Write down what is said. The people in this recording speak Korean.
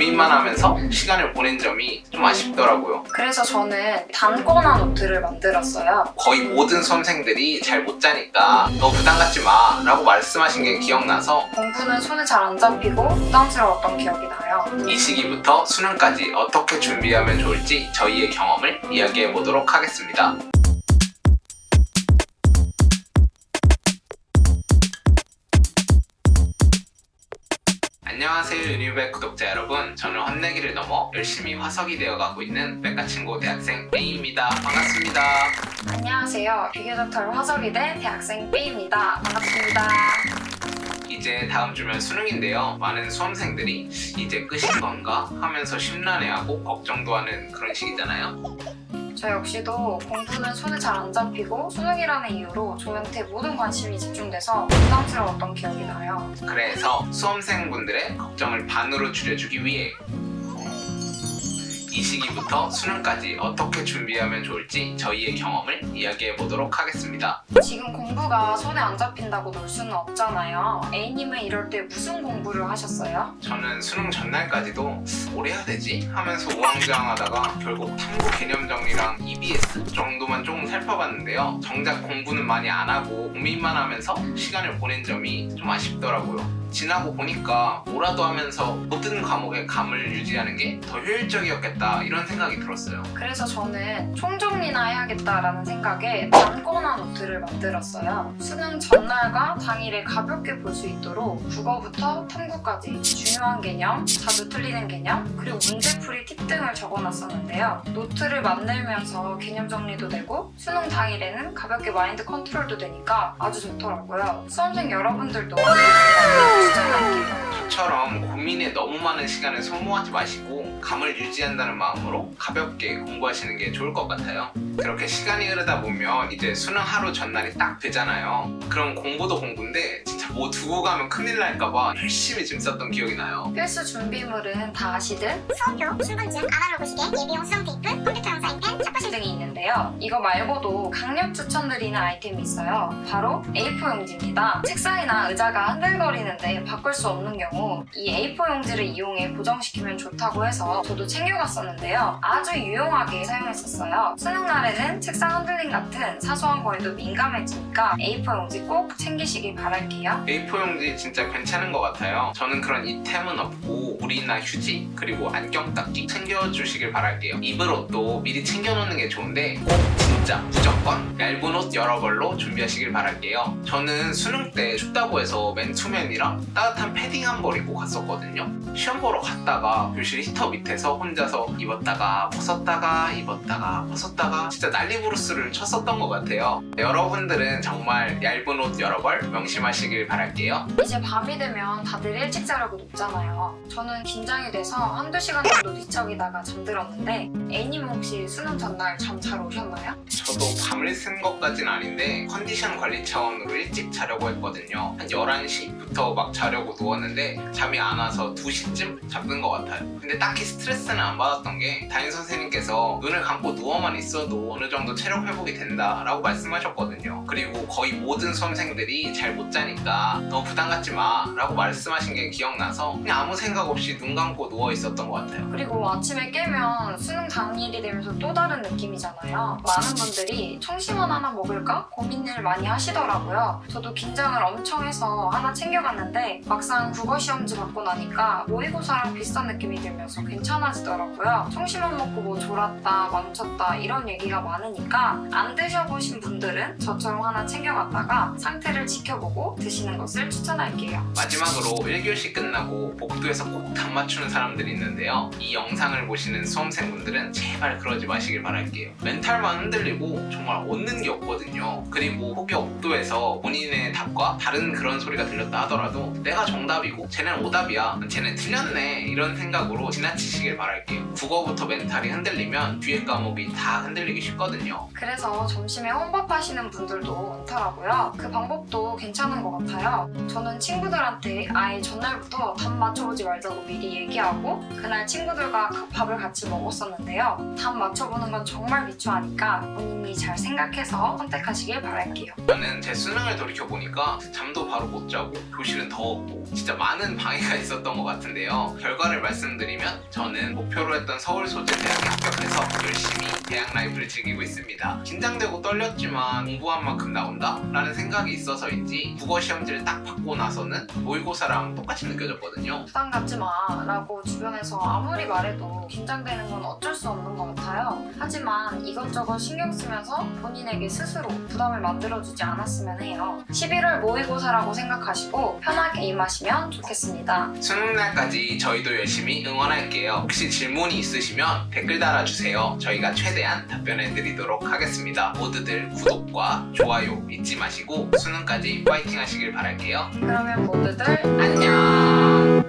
고민만 하면서 시간을 보낸 점이 좀 아쉽더라고요. 그래서 저는 단권화 노트를 만들었어요. 거의 모든 수험생들이 잘 못 자니까 너 부담 갖지 마 라고 말씀하신 게 기억나서 공부는 손에 잘 안 잡히고 부담스러웠던 기억이 나요. 이 시기부터 수능까지 어떻게 준비하면 좋을지 저희의 경험을 이야기해 보도록 하겠습니다. 안녕하세요 유니백 구독자 여러분 저는 혼내기를 넘어 열심히 화석이 되어가고 있는 백가친구 대학생 A입니다 반갑습니다 안녕하세요. 비교적 화석이대 대학생 B입니다. 반갑습니다. 이제 다음 주면 수능인데요. 많은 수험생들이 이제 끝인 건가 하면서 심란해하고 걱정도 하는 그런 시기잖아요. 저 역시도 공부는 손에 잘 안 잡히고 수능이라는 이유로 저한테 모든 관심이 집중돼서 부담스러웠던 기억이 나요. 그래서 수험생분들의 걱정을 반으로 줄여주기 위해 이 시기부터 수능까지 어떻게 준비하면 좋을지 저희의 경험을 이야기해 보도록 하겠습니다. 지금 공부가 손에 안 잡힌다고 놀 수는 없잖아요. A님은 이럴 때 무슨 공부를 하셨어요? 저는 수능 전날까지도 뭘 해야 되지? 하면서 우왕좌왕하다가 결국 탐구 개념 정리랑 EBS 정도만 조금 살펴봤는데요. 정작 공부는 많이 안 하고 고민만 하면서 시간을 보낸 점이 좀 아쉽더라고요. 지나고 보니까 뭐라도 하면서 모든 과목의 감을 유지하는 게 더 효율적이었겠다 이런 생각이 들었어요. 그래서 저는 총정리나 해야겠다라는 생각에 단권화 노트를 만들었어요. 수능 전날과 당일에 가볍게 볼 수 있도록 국어부터 탐구까지 중요한 개념, 자주 틀리는 개념, 그리고 문제풀이 팁 등을 적어놨었는데요. 노트를 만들면서 개념 정리도 되고 수능 당일에는 가볍게 마인드 컨트롤도 되니까 아주 좋더라고요. 수험생 여러분들도. 저처럼 고민에 너무 많은 시간을 소모하지 마시고 감을 유지한다는 마음으로 가볍게 공부하시는 게 좋을 것 같아요. 그렇게 시간이 흐르다 보면 이제 수능 하루 전날이 딱 되잖아요. 그럼 공부도 공부인데 진짜 뭐 두고 가면 큰일 날까봐 열심히 짐 쌌던 기억이 나요. 필수 준비물은 다 아시든 수험표, 신분증, 아날로그 시계, 예비용 수험 테이프, 컴퓨터용 사인펜, 샵부실 등이 있는데요. 이거 말고도 강력 추천드리는 아이템이 있어요. 바로 A4 용지입니다. 책상이나 의자가 흔들거리는데 바꿀 수 없는 경우 이 A4 용지를 이용해 고정시키면 좋다고 해서 저도 챙겨갔었는데요. 아주 유용하게 사용했었어요. 수능 날에는 책상 흔들림 같은 사소한 거에도 민감해지니까 A4 용지 꼭 챙기시길 바랄게요. A4 용지 진짜 괜찮은 것 같아요. 저는 그런 이템은 없고 물이나 휴지 그리고 안경 닦기 챙겨주시길 바랄게요. 입을 옷도 미리 챙겨놓는 게 좋은데 꼭 진짜 무조건 얇은 옷 여러 벌로 준비하시길 바랄게요. 저는 수능 때 춥다고 해서 맨투맨이랑 따뜻한 패딩 한 벌 입고 갔었거든요. 시험 보러 갔다가 교실 히터 밑 에서 혼자서 입었다가 벗었다가 입었다가 벗었다가 진짜 난리부르스를 쳤었던 것 같아요. 여러분들은 정말 얇은 옷 여러 벌 명심하시길 바랄게요. 이제 밤이 되면 다들 일찍 자려고 눕잖아요. 저는 긴장이 돼서 한두 시간 정도 뒤척이다가 잠들었는데 A님은 혹시 수능 전날 잠 잘 오셨나요? 저도 밤을 쓴 것까진 아닌데 컨디션 관리 차원으로 일찍 자려고 했거든요. 한 11시부터 막 자려고 누웠는데 잠이 안 와서 2시쯤 잠든 것 같아요. 근데 딱히 스트레스는 안 받았던 게 담임 선생님께서 눈을 감고 누워만 있어도 어느 정도 체력 회복이 된다라고 말씀하셨거든요. 그리고 거의 모든 수험생들이 잘 못 자니까 너무 부담 갖지 마라고 말씀하신 게 기억나서 그냥 아무 생각 없이 눈 감고 누워 있었던 것 같아요. 그리고 아침에 깨면 수능 당일이 되면서 또 다른 느낌이잖아요. 많은 분들이 청심원 하나 먹을까 고민을 많이 하시더라고요. 저도 긴장을 엄청 해서 하나 챙겨갔는데 막상 국어 시험지 받고 나니까 모의고사랑 비슷한 느낌이 들면서 괜 찮아지더라고요. 청심원 먹고 뭐 졸았다, 멈췄다 이런 얘기가 많으니까 안 드셔보신 분들은 저처럼 하나 챙겨갔다가 상태를 지켜보고 드시는 것을 추천할게요. 마지막으로 1교시 끝나고 복도에서 꼭답 맞추는 사람들이 있는데요. 이 영상을 보시는 수험생분들은 제발 그러지 마시길 바랄게요. 멘탈만 흔들리고 정말 얻는 게 없거든요. 그리고 혹여 복도에서 본인의 답과 다른 그런 소리가 들렸다 하더라도 내가 정답이고 쟤는 오답이야. 쟤는 틀렸네. 이런 생각으로 지나치 시길 바랄게요. 국어부터 멘탈이 흔들리면 뒤에 과목이 다 흔들리기 쉽거든요. 그래서 점심에 혼밥하시는 분들도 많더라고요. 그 방법도 괜찮은 것 같아요. 저는 친구들한테 아예 전날부터 답 맞춰보지 말자고 미리 얘기하고 그날 친구들과 밥을 같이 먹었었는데요. 답 맞춰보는 건 정말 비추하니까 본인이 잘 생각해서 선택하시길 바랄게요. 저는 제 수능을 돌이켜보니까 잠도 바로 못 자고 교실은 더웠고 진짜 많은 방해가 있었던 것 같은데요. 결과를 말씀드리면 저는 목표로 했던 서울 소재 대학에 합격해서 열심히 대학 라이프를 즐기고 있습니다. 긴장되고 떨렸지만 공부한 만큼 나온다? 라는 생각이 있어서인지 국어 시험지를 딱 받고 나서는 모의고사랑 똑같이 느껴졌거든요. 부담 갖지 마 라고 주변에서 아무리 말해도 긴장되는 건 어쩔 수 없는 것 같아요. 하지만 이것저것 신경 쓰면서 본인에게 스스로 부담을 만들어주지 않았으면 해요. 11월 모의고사라고 생각하시고 편하게 임하시면 좋겠습니다. 수능 날까지 저희도 열심히 응원할게 방식이에요. 혹시 질문이 있으시면 댓글 달아주세요. 저희가 최대한 답변해드리도록 하겠습니다. 모두들 구독과 좋아요 잊지 마시고 수능까지 파이팅 하시길 바랄게요. 그러면 모두들 안녕.